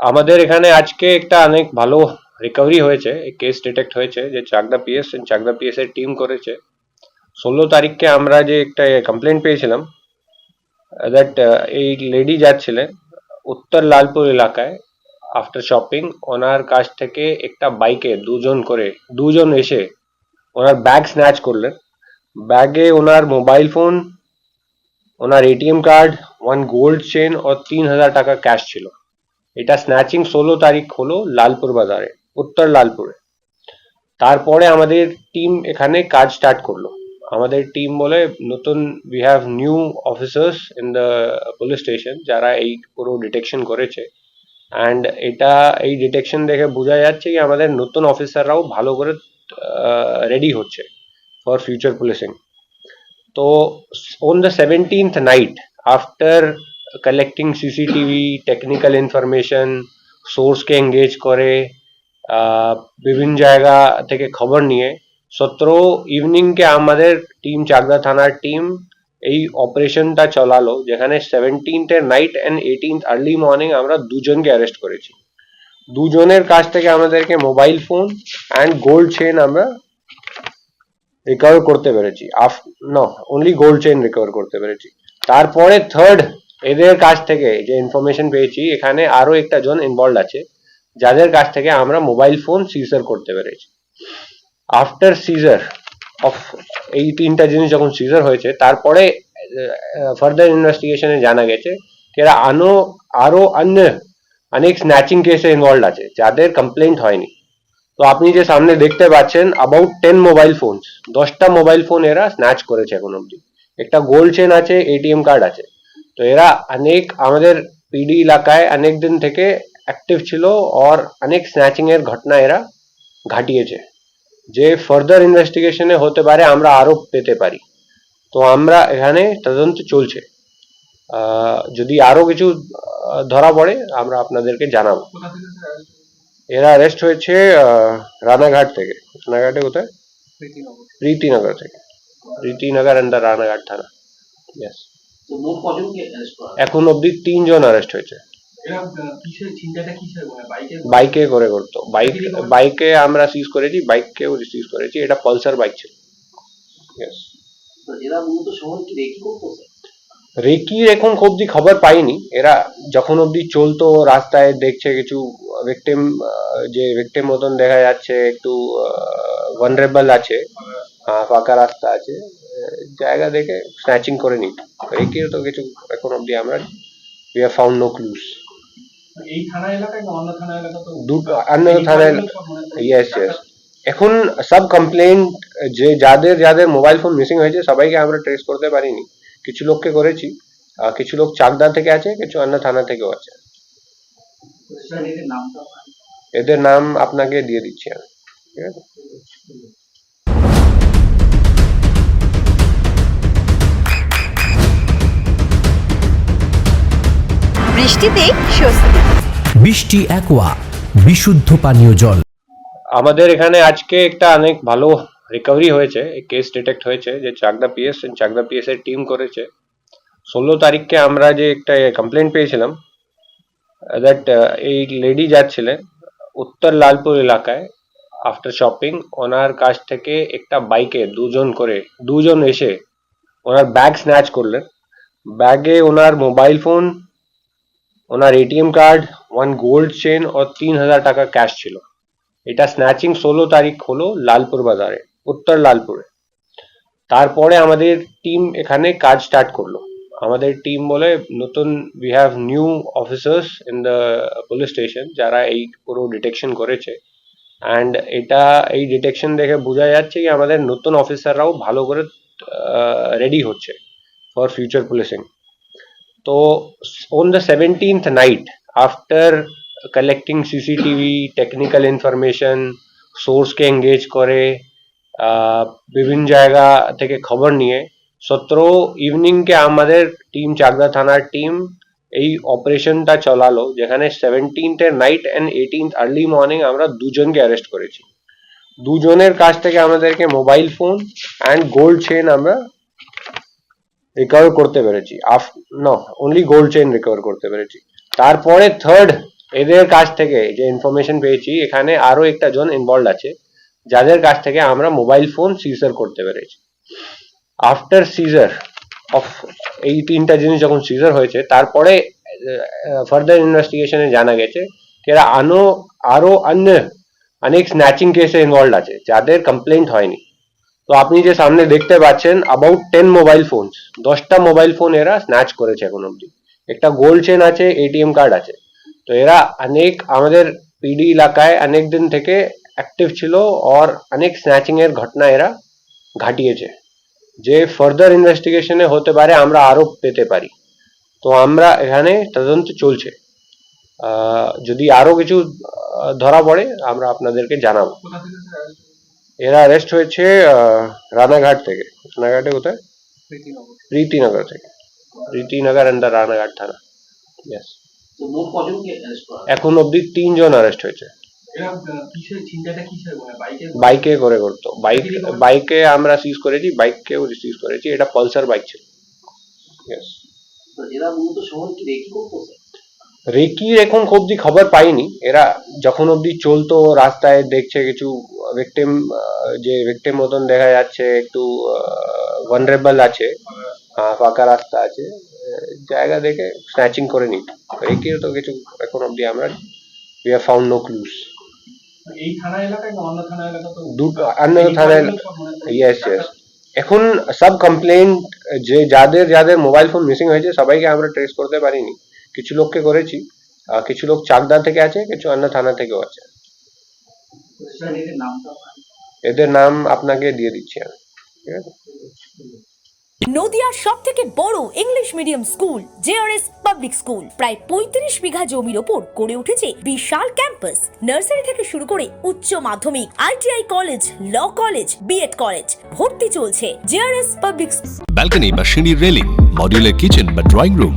আমাদের এখানে আজকে একটা অনেক ভালো রিকভারি হয়েছে কেস ডিটেক্ট হয়েছে যে চাকদা পিএস চাকদা পিএস এর টিম করেছে। ষোলো তারিখকে আমরা যে একটা কমপ্লেন পেয়েছিলাম দ্যাট এই লেডি যাচ্ছিলেন উত্তর লালপুর এলাকায় আফটার শপিং ওনার কাছ থেকে একটা বাইকে দুজন করে, দুজন এসে ওনার ব্যাগ স্ন্যাচ করলেন। ব্যাগে ওনার মোবাইল ফোন ওনার ATM card one gold chain ও তিন হাজার টাকা ক্যাশ ছিল। এটা স্ন্যাচিং ষোলো তারিখ হলো লালপুর বাজারে, উত্তর লালপুরে। তারপরে আমাদের টিম এখানে কাজ স্টার্ট করল। আমাদের টিম বলে নতুন we have new officers in the police station যারা এই পুরো ডিটেকশন করেছে। অ্যান্ড এটা, এই ডিটেকশন দেখে বোঝা যাচ্ছে কি আমাদের নতুন অফিসাররাও ভালো করে রেডি হচ্ছে ফর ফিউচার পুলিশিং তো on the 17th night after collecting CCTV technical information সোর্সকে এঙ্গেজ করে বিভিন্ন জায়গা থেকে খবর নিয়ে সতেরো ইভিনিংকে আমাদের টিম চাকদা থানার টিম এই অপারেশনটা চলালো যেখানে seventeenth night and eighteenth early morning আমরা দুজনকে অ্যারেস্ট করেছি দুজনের কাছ থেকে আমাদেরকে mobile phone and gold chain আমরা রিকভার করতে পেরেছি আফ no only gold chain recover করতে পেরেছি তারপরে থার্ড এদের কাছ থেকে যে ইনফরমেশন পেয়েছি, এখানে আরও একটা জন ইনভলভ আছে, যাদের কাছ থেকে আমরা মোবাইল ফোন সিজার করতে পেরেছি। আফটার সিজার অফ এই তিনটা জিনিস যখন সিজার হয়েছে, তারপরে ফার্দার ইনভেস্টিগেশনে জানা গেছে এরা আনো, আরও অন্য অনেক স্ন্যাচিং কেসে ইনভলভ আছে, যাদের কমপ্লেন্ট হয়নি। তো আপনি যে সামনে দেখতে পাচ্ছেন অ্যাবাউট টেন মোবাইল ফোন দশটা মোবাইল ফোন এরা স্ন্যাচ করেছে এখন অব্দি একটা গোল্ড চেন আছে এটিএম কার্ড আছে। তো এরা অনেক আমাদের পিডি এলাকায় অনেক দিন থেকে অ্যাক্টিভ ছিল আর অনেক স্ন্যাচিং এর ঘটনা এরা ঘাটিয়েছে। যে ফার্দার ইনভেস্টিগেশনে হতে পারে আমরা আরও পেতে পারি। তো আমরা এখানে তদন্ত চলছে। আহ, যদি আরও কিছু ধরা পড়ে আমরা আপনাদেরকে জানাব? এরা অ্যারেস্ট হয়েছে রানাঘাট থেকে। রানাঘাটে কোথায়? প্রীতিনগর। থেকে। প্রীতিনগর আন্ডার রানাঘাট থানা। Yes. এখন অব্দি তিনজন অ্যারেস্ট হয়েছে। মানে বাইকে করে? করতো। বাইক বাইকে আমরা সিজ করেছি বাইককেও সিজ করেছি। এটা পালসার বাইক ছিল। রেকির এখন অব্দি খবর পাইনি। এরা যখন অব্দি চলতো রাস্তায় দেখছে কিছু ভিকটিম যে ভিকটিম মতন দেখা যাচ্ছে একটু ভানরেবল আছে। হ্যাঁ, ফাঁকা রাস্তা আছে। জায়গা দেখে স্ন্যাচিং করে নিত রেকির তো কিছু এখন অব্দি আমরা we have found no clues এই থানা এলাকায় অন্য থানা এলাকা তো দুটো অন্য ইয়েস ইয়েস এখন সব কমপ্লেন্ট যে যাদের যাদের মোবাইল ফোন মিসিং হয়েছে সবাইকে আমরা ট্রেস করতে পারিনি। কিছু লোককে করেছি কিছু লোক চাকদা থেকে আছে কিছু অন্য থানা থেকেও আছে। এদের নাম আপনাকে দিয়ে দিচ্ছি আমি। ঠিক আছে? বৃষ্টিতে স্বস্তি। বৃষ্টি অ্যাকোয়া বিশুদ্ধ পানীয় জল। আমাদের এখানে আজকে একটা অনেক ভালো রিকভারি হয়েছে কেস ডিটেক্ট হয়েছে যে চাকদা পিএস চাকদা পিএস এর টিম করেছে। ষোলো তারিখকে আমরা যে একটা কমপ্লেন পেয়েছিলাম দ্যাট এই লেডি যাচ্ছিলেন উত্তর লালপুর এলাকায় আফটার শপিং ওনার কাছ থেকে একটা বাইকে দুজন করে দুজন এসে ওনার ব্যাগ স্ন্যাচ করলেন। ব্যাগে ওনার মোবাইল ফোন ওনার ATM card one gold chain ও তিন হাজার টাকা ক্যাশ ছিল। এটা স্ন্যাচিং ষোলো তারিখ হলো লালপুর বাজারে, উত্তর লালপুরে। তারপরে আমাদের টিম এখানে কাজ স্টার্ট করল। আমাদের টিম বলে, নতুন we have new officers in the police station যারা এই পুরো ডিটেকশন করেছে। অ্যান্ড এটা, এই ডিটেকশন দেখে বোঝা যাচ্ছে কি আমাদের নতুন অফিসাররাও ভালো করে রেডি হচ্ছে ফর ফিউচার পুলিশিং তো on the 17th night, after collecting cctv technical information source K engage করে বিভিন্ন জায়গা থেকে খবর নিয়ে সতেরো ইভিনিং কে আমাদের টিম চাকদা থানার টিম এই অপারেশনটা চালালো যেখানে সেভেন্টিন্থ এর night and eighteenth early morning আমরা দুজনকে অ্যারেস্ট করেছি দুজনের কাছ থেকে আমাদেরকে mobile phone and gold chain আমরা রিকভার করতে পেরেছি। আফ no only gold chain recover করতে পেরেছি। তারপরে থার্ড এদের কাছ থেকে যে ইনফরমেশন পেয়েছি, এখানে আরও একটা জন ইনভলভ আছে, যাদের কাছ থেকে আমরা মোবাইল ফোন সিজার করতে পেরেছি। আফটার সিজার অফ এই তিনটা জিনিস যখন সিজার হয়েছে, তারপরে ফার্দার ইনভেস্টিগেশনে জানা গেছে এরা আনো, আরও অন্য, অনেক স্ন্যাচিং কেসে ইনভলভ আছে, যাদের কমপ্লেন্ট হয়নি। তো আপনি যে সামনে দেখতে পাচ্ছেন অ্যাবাউট টেন মোবাইল ফোন দশটা মোবাইল ফোন এরা স্ন্যাচ করেছে এখন অব্দি একটা গোল্ড চেন আছে এটিএম কার্ড আছে। তো এরা অনেক আমাদের পিডি এলাকায় অনেক দিন থেকে অ্যাক্টিভ ছিল আর অনেক স্ন্যাচিং এর ঘটনা এরা ঘটিয়েছে। যে ফার্দার ইনভেস্টিগেশনে হতে পারে, আমরা আরও পেতে পারি। তো আমরা এখানে তদন্ত চলছে। যদি আরও কিছু ধরা পড়ে, আমরা আপনাদেরকে জানাব। এরা অ্যারেস্ট হয়েছে রানাঘাট থেকে। রানাঘাটে কোথায়? প্রীতিনগর প্রীতিনগর থেকে। প্রীতিনগর আন্ডার রানাঘাট থানা। ইয়েস? এখন অবধি তিনজন অ্যারেস্ট হয়েছে। মানে বাইকে করে? করতো। বাইক বাইকে আমরা সিজ করেছি বাইককেও সিজ করেছি। এটা পালসার বাইক ছিল। ইয়েস এরা মূলত কি রেকি করতো? স্যার রেকির এখন অব্দি খবর পাইনি। এরা যখন অব্দি চলতো রাস্তায় দেখছে কিছু ভিকটিম যে ভিকটিম মতন দেখা যাচ্ছে একটু ভানরেবল আছে আহ, ফাঁকা রাস্তা আছে জায়গা দেখে স্ন্যাচিং করে নিত। রেকির তো কিছু এখন অব্দি আমরা we have found no clues এই থানা এলাকায় অন্য থানা এলাকা তো দুটো অন্য ইয়েস ইয়েস এখন সব কমপ্লেন্ট যে যাদের যাদের মোবাইল ফোন মিসিং হয়েছে সবাইকে আমরা ট্রেস করতে পারিনি। কিছু লোককে করেছি কিছু লোক চাকদা থেকে আছে কিছু অন্য থানা থেকেও আছে। এদের নাম আপনাকে দিয়ে দিচ্ছি আমি ঠিক আছে? নদিয়ার সব থেকে বড় English medium school JRS public school. প্রায় পঁয়ত্রিশ বিঘা জমির ওপর গড়ে উঠেছে বিশাল ক্যাম্পাস। নার্সারি থেকে শুরু করে উচ্চ মাধ্যমিক ITI college law college BEd college ভর্তি চলছে জেআরএস পাবলিক ব্যালকনি বা সিঁড়ির রেলিং মডিউলার কিচেন বা ড্রয়িং রুম।